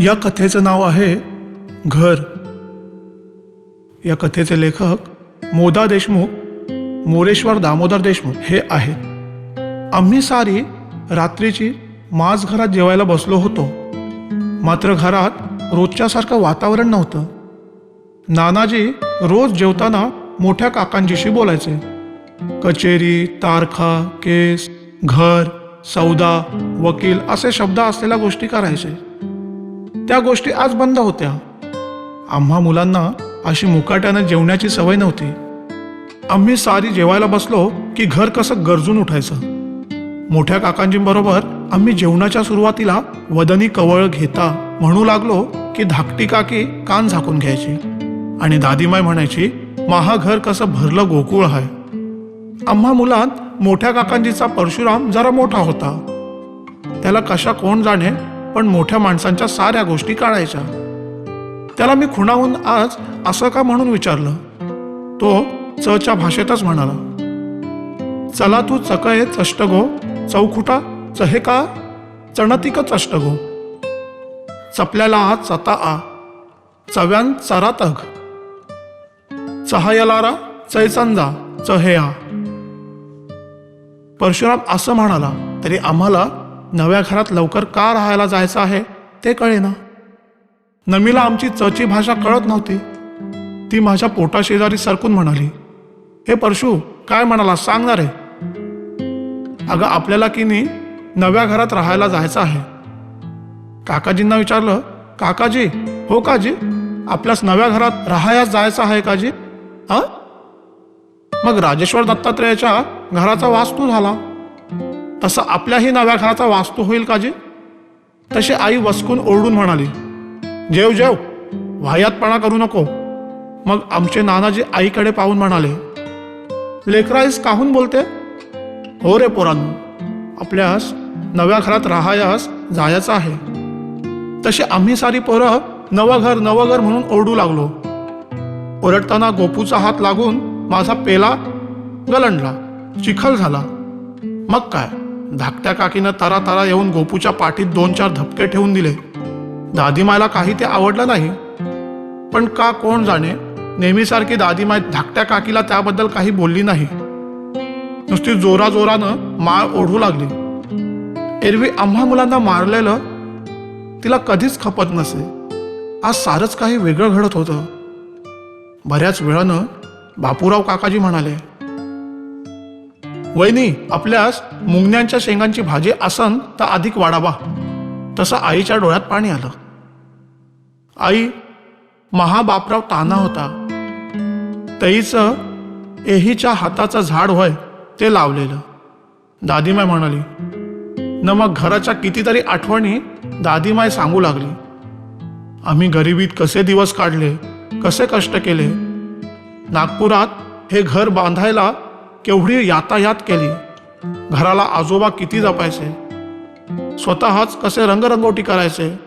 या कथेचं नाव आहे घर. या कथेचे लेखक मोदा देशमुख मोरेश्वर दामोदर देशमुख हे आहेत. आम्ही सारी रात्रीची माझ घरात जेवायला बसलो होतो. मात्र घरात रोजच्यासारखं वातावरण नव्हतं. नानाजी रोज जेवताना मोठ्या काकांजीशी बोलायचे. कचेरी तारखा केस घर सौदा वकील असे शब्द असलेल्या गोष्टी करायचे. त्या गोष्टी आज बंद होत्या. आम्हा मुलांना अशी मुकाट्यानं जेवण्याची सवय नव्हती. आम्ही सारी जेवायला बसलो की घर कसं गरजून उठायचं. मोठ्या काकांजींबरोबर आम्ही जेवणाच्या सुरुवातीला वदनी कवळ घेता म्हणू लागलो की धाकटी काकी कान झाकून घ्यायची. आणि दादीमाय म्हणायची महा घर कसं भरलं गोकुळ आहे आम्हा मुलात मोठ्या काकांजीचा परशुराम जरा मोठा होता. त्याला कशा कोण जाणे पण मोठ्या माणसांच्या साऱ्या गोष्टी काढायच्या. त्याला मी खुणावून आज असं का म्हणून विचारलं? तो चच्या भाषेतच म्हणाला चला तू चकये चष्टगो चौखुटा चहे का? चणतिक चष्टगो. चपल्याला आ चता आ चव्यान चरा तग चहायलारा चैचंजा चहेया परशुराम असं म्हणाला तरी आम्हाला नव्या घरात लवकर का राहायला जायचं आहे ते कळेना. नमीला आमची चची भाषा कळत नव्हती. ती माझ्या पोटाशेजारी सरकून म्हणाली हे परशु काय म्हणाला सांगणार आहे रे. अगं आपल्याला की नाही नव्या घरात राहायला जायचं आहे. काकाजींना विचारलं काकाजी हो काजी आपल्यास नव्या घरात राहायला जायचं आहे काजी? हा? मग राजेश्वर दत्तात्रेयाच्या घराचा वास्तू झाला. तसं आपल्याही नव्या घराचा वास्तू होईल काजी तशी आई वसकून ओरडून म्हणाली जेव जेव वाह्यातपणा करू नको. मग आमचे नानाजी आईकडे पाहून म्हणाले लेकराईस काहून बोलते? हो रे पोरांनो आपल्यास नव्या घरात राहायास जायचं आहे. तशी आम्ही सारी पोरं नवं घर नवं घर म्हणून ओरडू लागलो. ओरडताना गोपूचा हात लागून माझा पेला गलंडला चिखल झाला. मग काय? धाकट्या काकीनं तरा तरा येऊन गोपूच्या पाठीत दोन चार धपके ठेवून दिले. दादीमायला काही ते आवडलं नाही. पण का कोण जाणे? नेहमीसारखी दादीमाय धाकट्या काकीला त्याबद्दल काही बोलली नाही. नुसती जोरा जोरानं माळ ओढू लागली. एरवी आम्हा मुलांना मारलेलं तिला कधीच खपत नसे. आज सारंच काही वेगळं घडत होतं. बऱ्याच वेळानं बापूराव काकाजी म्हणाले वहिनी आपल्यास मुंगण्यांच्या शेंगांची भाजी आसन तर अधिक वाढावा. तसं आईच्या डोळ्यात पाणी आलं. आई महाबापराव ताना होता. तईचं एहीच्या हाताचं झाड होय ते लावलेलं. दादीमाय म्हणाली न मग घराच्या कितीतरी आठवणी दादीमाय सांगू लागली. आम्ही गरिबीत कसे दिवस काढले कसे कष्ट केले. नागपुरात हे घर बांधायला केवढी यातायात केली? घराला आजोबा किती जपायचे? स्वतःच कसे रंगरंगोटी करायचे?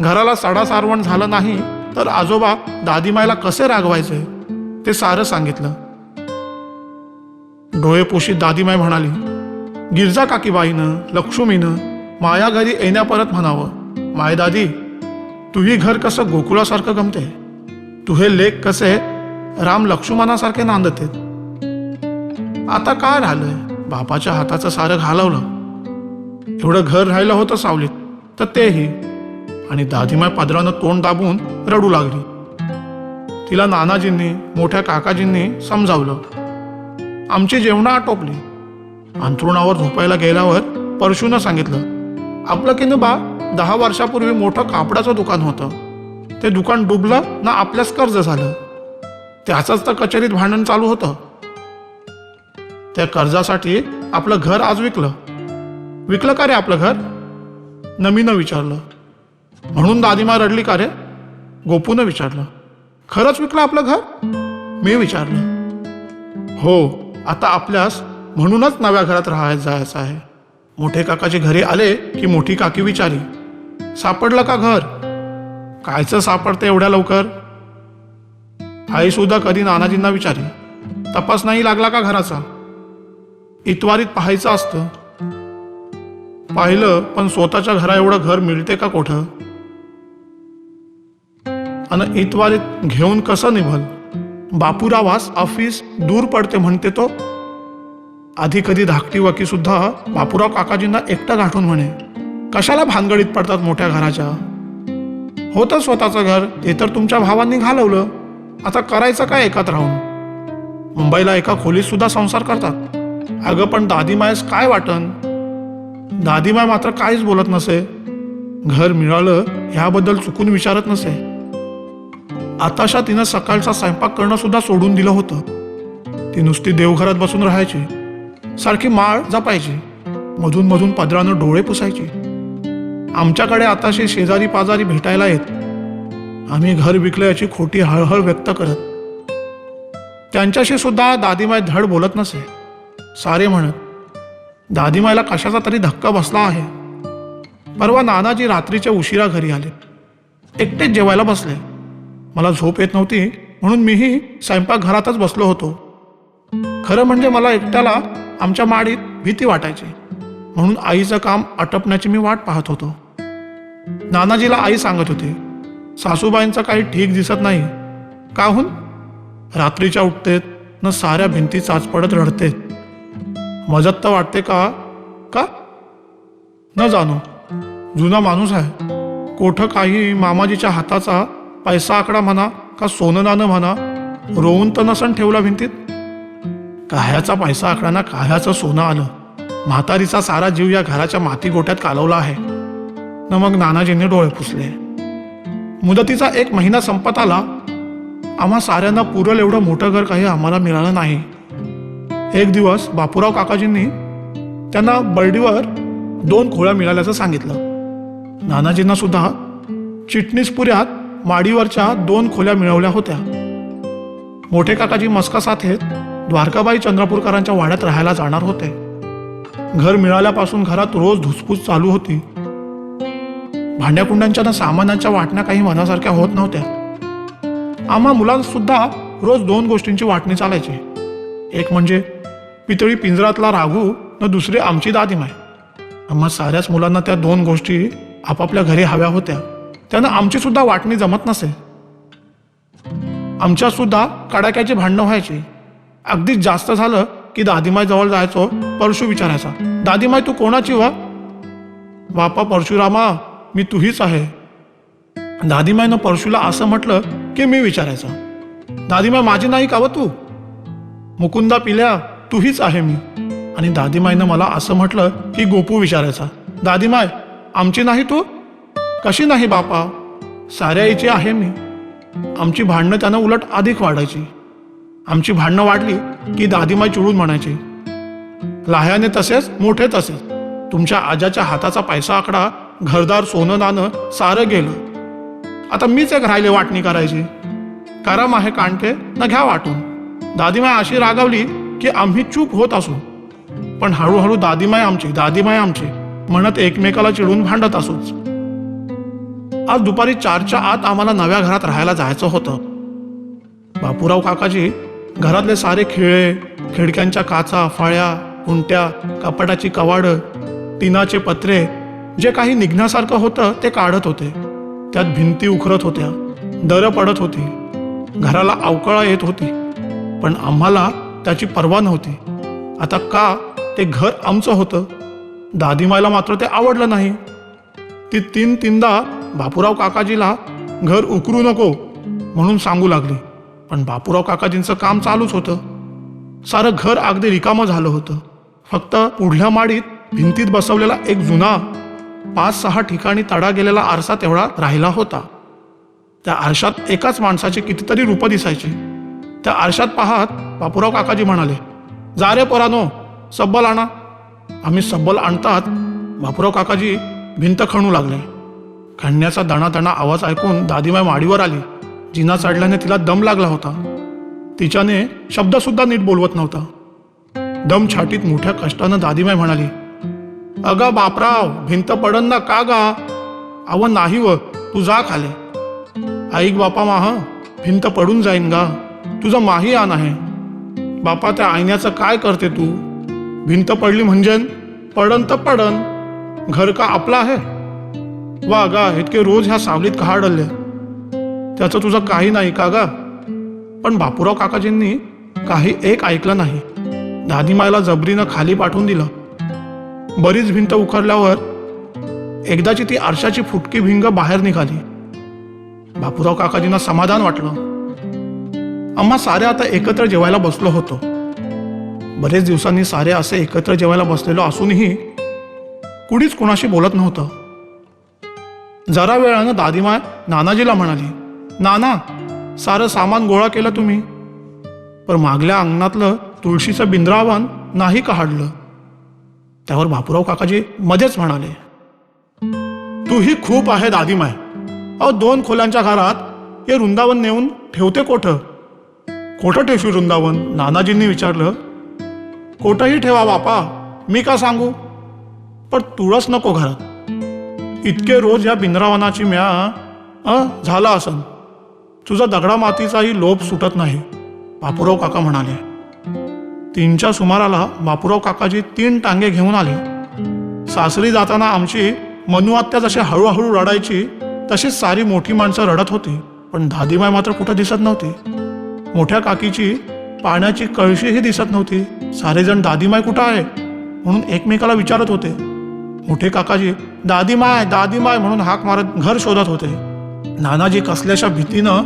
घराला सडा सारवण झालं नाही तर आजोबा दादीमायला कसे रागवायचे? ते सारं सांगितलं. डोळेपोशी दादीमाय म्हणाली गिरजा काकीबाईनं लक्ष्मीनं माया घरी येण्या परत म्हणावं. माय दादी तुही घर कसं गोकुळासारखं गमते? तुहे लेख कसे राम लक्ष्मणासारखे नांदते आता काय राहिलंय? बापाच्या हाताचं सारं घालवलं. एवढं घर राहिलं होतं सावलीत तर तेही. आणि दादीमाय पदरानं तोंड दाबून रडू लागली. तिला नानाजींनी मोठ्या काकाजींनी समजावलं. आमची जेवणं आटोपली. अंथरुणावर झोपायला गेल्यावर परशूनं सांगितलं आपलं की बा दहा वर्षापूर्वी मोठं कापडाचं दुकान होतं. ते दुकान डुबलं ना आपल्याच कर्ज झालं. त्याचंच तर कचेरीत भांडण चालू होतं. त्या कर्जासाठी आपलं घर आज विकलं. विकलं का रे आपलं घर? नमीनं विचारलं. म्हणून दादीमा रडली का रे? गोपूनं विचारलं. खरंच विकलं आपलं घर? मी विचारलं. हो आता आपल्यास म्हणूनच नव्या घरात राहायला जायचं आहे. मोठे काकाचे घरी आले की मोठी काकी विचारी. सापडलं का घर? कायचं सापडतं एवढ्या लवकर? आई सुद्धा कधी नानाजींना विचारी. तपास नाही लागला का घराचा? इतवारीत पाहायचं असतं. पाहिलं पण स्वतःच्या घरा एवढं घर मिळते का कुठं? आणि इतवारीत घेऊन कसं निभल बापूरावास ऑफिस दूर पडते म्हणते तो. आधी कधी धाकटी वकी सुद्धा बापूराव काकाजींना एकटं गाठून म्हणे कशाला भानगडीत पडतात मोठ्या घराच्या? होतं स्वतःचं घर ते तर तुमच्या भावांनी घालवलं. आता करायचं काय एकात राहून? मुंबईला एका खोलीत सुद्धा संसार करतात. अगं पण दादीमायस काय वाटन? दादीमाय मात्र काहीच बोलत नसे. घर मिळालं ह्याबद्दल चुकून विचारत नसे. आताशा तिनं सकाळचा स्वयंपाक करणं सुद्धा सोडून दिलं होतं. ती नुसती देवघरात बसून राहायची. सारखी माळ जपायची. मधून मधून पदरानं डोळे पुसायची. आमच्याकडे आताशी शेजारी पाजारी भेटायला येत. आम्ही घर विकलं याची खोटी हळहळ व्यक्त करत. त्यांच्याशी सुद्धा दादीमाय धड बोलत नसे. सारे म्हणत दादीमायला कशाचा तरी धक्का बसला आहे. परवा नानाजी रात्रीच्या उशिरा घरी आले. एकटेच जेवायला बसले. मला झोप येत नव्हती म्हणून मीही स्वयंपाकघरातच बसलो होतो. खरं म्हणजे मला एकट्याला आमच्या माडीत भीती वाटायची म्हणून आईचं काम आटपण्याची मी वाट पाहत होतो. नानाजीला आई सांगत होती सासूबाईंचं काही ठीक दिसत नाही. काहून? रात्रीच्या उठतेत न साऱ्या भिंती चाचपडत रडतेत. मजत तर वाटते का? का? न जाणो. जुना माणूस आहे. कोठं काही मामाजीच्या हाताचा पैसा आकडा म्हणा का सोनं नाणं म्हणा रोवून तर नसन ठेवला भिंतीत? काह्याचा पैसा आकडाना काह्याचं सोनं आलं. म्हातारीचा सारा जीव या घराच्या माती गोट्यात कालवला आहे. न मग नानाजींनी डोळे पुसले. मुदतीचा एक महिना संपत आला. आम्हा साऱ्यांना पुरल एवढं मोठं घर काही आम्हाला मिळालं नाही. एक दिवस बापूराव काकाजींनी त्यांना बर्डीवर दोन खोळ्या मिळाल्याचं सांगितलं. नानाजींना सुद्धा चिटणीसपुऱ्यात माडीवरच्या दोन खोल्या मिळवल्या होत्या. मोठे काकाजी मस्का साथेत द्वारकाबाई चंद्रपूरकरांच्या वाड्यात राहायला जाणार होते. घर मिळाल्यापासून घरात रोज धुसफूस चालू होती. भांड्याकुंड्यांच्या ना सामानांच्या वाटण्या काही मनासारख्या होत नव्हत्या. आम्हा मुलांसुद्धा रोज दोन गोष्टींची वाटणी चालायची. एक म्हणजे पितळी पिंजरातला राघू न दुसरी आमची दादीमाय आम्हा साऱ्याच मुलांना त्या दोन गोष्टी आपापल्या घरी हव्या होत्या. त्यानं आमची सुद्धा वाटणी जमत नसे. आमच्या सुद्धा कडाक्याची भांडणं व्हायची. अगदीच जास्त झालं की दादीमाय जवळ जायचो परशू विचारायचा. दादीमाय तू कोणाची वा? बापा परशुरामा मी तुहीच आहे. दादीमायनं परशूला असं म्हटलं की मी विचारायचं. दादीमाय माझी नाही का व तू? मुकुंदा पिल्या तुहीच आहे मी. आणि दादीमायनं मला असं म्हटलं की गोपू विचारायचा दादीमाय आमची नाही तू? कशी नाही बापा? साऱ्या आईची आहे मी. आमची भांडणं त्यानं उलट अधिक वाढायची. आमची भांडणं वाढली की दादीमाय चिडून म्हणायची लाह्याने तसेच मोठे तसेच. तुमच्या आजाच्या हाताचा पैसा आकडा घरदार सोनं नाणं सारं गेलं. आता मीच एक राहिले वाटणी करायची. करा आहे कांडके न घ्या वाटून. दादीमाय अशी रागावली की आम्ही चूप होत असू. पण हळूहळू दादीमाय आमची दादीमाय आमची म्हणत एकमेकाला चिडून भांडत असूच. आज दुपारी चारच्या आत आम्हाला नव्या घरात राहायला जायचं होतं. बापूराव काकाजी घरातले सारे खिळे खिडक्यांच्या काचा फळ्या कुंट्या कपाटाची कवाडं टिनाचे पत्रे जे काही निघण्यासारखं होतं ते काढत होते. त्यात भिंती उखरत होत्या दरं पडत होती. घराला अवकळा येत होती. पण आम्हाला त्याची पर्वा नव्हती. आता का ते घर आमचं होतं? दादीमायला मात्र ते आवडलं नाही. ती तीन तीनदा बापूराव काकाजीला घर उकरू नको म्हणून सांगू लागली. पण बापूराव काकाजींचं काम चालूच होतं. सारं घर अगदी रिकामं झालं होतं. फक्त पुढल्या माडीत भिंतीत बसवलेला एक जुना पाच सहा ठिकाणी तडा गेलेला आरसा तेवढा राहिला होता. त्या आरशात एकाच माणसाची कितीतरी रूपं दिसायची. त्या आरशात पाहत बापूराव काकाजी म्हणाले जा रे पोरानो सब्बल आणा. आम्ही सब्बल आणतात बापूराव काकाजी भिंत खणू लागले. खणण्याचा दणादणा आवाज ऐकून दादीमाय माडीवर आली. जिना चढल्याने तिला दम लागला होता. तिच्याने शब्दसुद्धा नीट बोलवत नव्हता. दम छाटीत मोठ्या कष्टानं दादीमाय म्हणाली अगा बापराव भिंत पडन ना का गा? अव नाही व तू जा खाले. ऐक बापा माह भिंत पडून जाईन गा. तुझं माही आण आहे. बापा त्या आयण्याचं काय करते तू? भिंत पडली म्हणजे पडन तर पडन. घर का आपला आहे? वा गा इतके रोज ह्या सावलीत का डल्ले त्याचं तुझं काही नाही का ग? पण बापूराव काकाजींनी काही एक ऐकलं नाही. दादीमायला जबरीनं खाली पाठवून दिलं. बरीच भिंत उखरल्यावर एकदाची ती आरशाची फुटकी भिंग बाहेर निघाली. बापूराव काकाजींना समाधान वाटलं. आम्हा सारे आता एकत्र जेवायला बसलो होतो. बरेच दिवसांनी सारे असे एकत्र जेवायला बसलेलो असूनही कुणीच कुणाशी बोलत नव्हतं. जरा वेळानं दादीमाय नानाजीला म्हणाली नाना सारं सामान गोळा केलं तुम्ही. पण मागल्या अंगणातलं तुळशीचं बिंद्रावन नाही काढलं त्यावर बापूराव काकाजी मध्येच म्हणाले तूही खूप आहे दादीमाय. अहो दोन खोल्यांच्या घरात हे वृंदावन नेऊन ठेवते कोठं? खोटं ठेवशी वृंदावन? नानाजींनी विचारलं. खोटंही ठेवा बापा मी का सांगू? पण तुळस नको घरात. इतके रोज या बिंद्रावनाची म्या अ झाला असन. तुझा दगडा मातीचाही लोभ सुटत नाही बापूराव काका म्हणाले. तीनच्या सुमाराला बापूराव काकाजी तीन टांगे घेऊन आले. सासरी जाताना आमची मनुआत्या जशी हळूहळू रडायची तशीच सारी मोठी माणसं रडत होती पण दादीमाय मात्र कुठं दिसत नव्हती. मोठ्या काकीची पाण्याची कळशीही दिसत नव्हती. सारेजण दादीमाय कुठं आहे? म्हणून एकमेकाला विचारत होते. मोठे काकाजी दादीमाय दादीमाय म्हणून हाक मारत घर शोधत होते. नानाजी कसल्याशा भीतीनं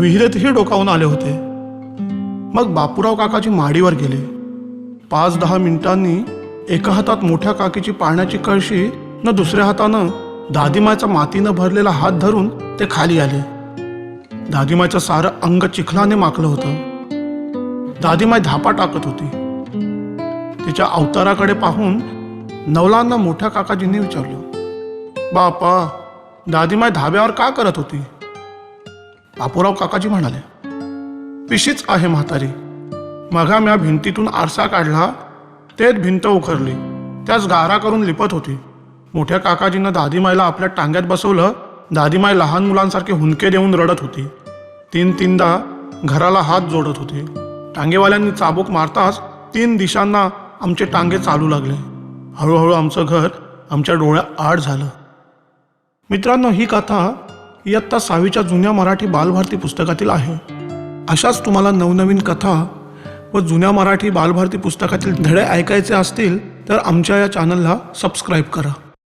विहिरीतही डोकावून आले होते. मग बापूराव काकाजी माडीवर गेले. पाच दहा मिनिटांनी एका हातात मोठ्या काकीची पाण्याची कळशी न दुसऱ्या हातानं दादीमायचा मातीनं भरलेला हात धरून ते खाली आले. दादीमायचं सारं अंग चिखलाने माकलं होतं. दादीमाय धापा टाकत होती. तिच्या अवताराकडे पाहून नवलांना मोठ्या काकाजींनी विचारलं बापा दादीमाय धाब्यावर का करत होती? बापूराव काकाजी म्हणाले पिशीच आहे म्हातारी. मघा म्या भिंतीतून आरसा काढला तेच भिंत उखरली त्याच गारा करून लिपत होती. मोठ्या काकाजीनं दादीमायला आपल्या टांग्यात बसवलं दादीमाय लहान मुलांसारखे हुंदके देऊन रडत होती. तीन तीनदा घराला हात जोडत होते. टांगेवाल्यांनी चाबूक मारताच तीन दिशांना आमचे टांगे चालू लागले. हळूहळू आमचं घर आमच्या डोळ्या आड झालं. मित्रांनो ही कथा इयत्ता सहावीच्या जुन्या मराठी बालभारती पुस्तकातील आहे. अशाच तुम्हाला नवनवीन कथा व जुन्या मराठी बालभारती पुस्तकातील धडे ऐकायचे असतील तर आमच्या या चॅनलला सबस्क्राईब करा.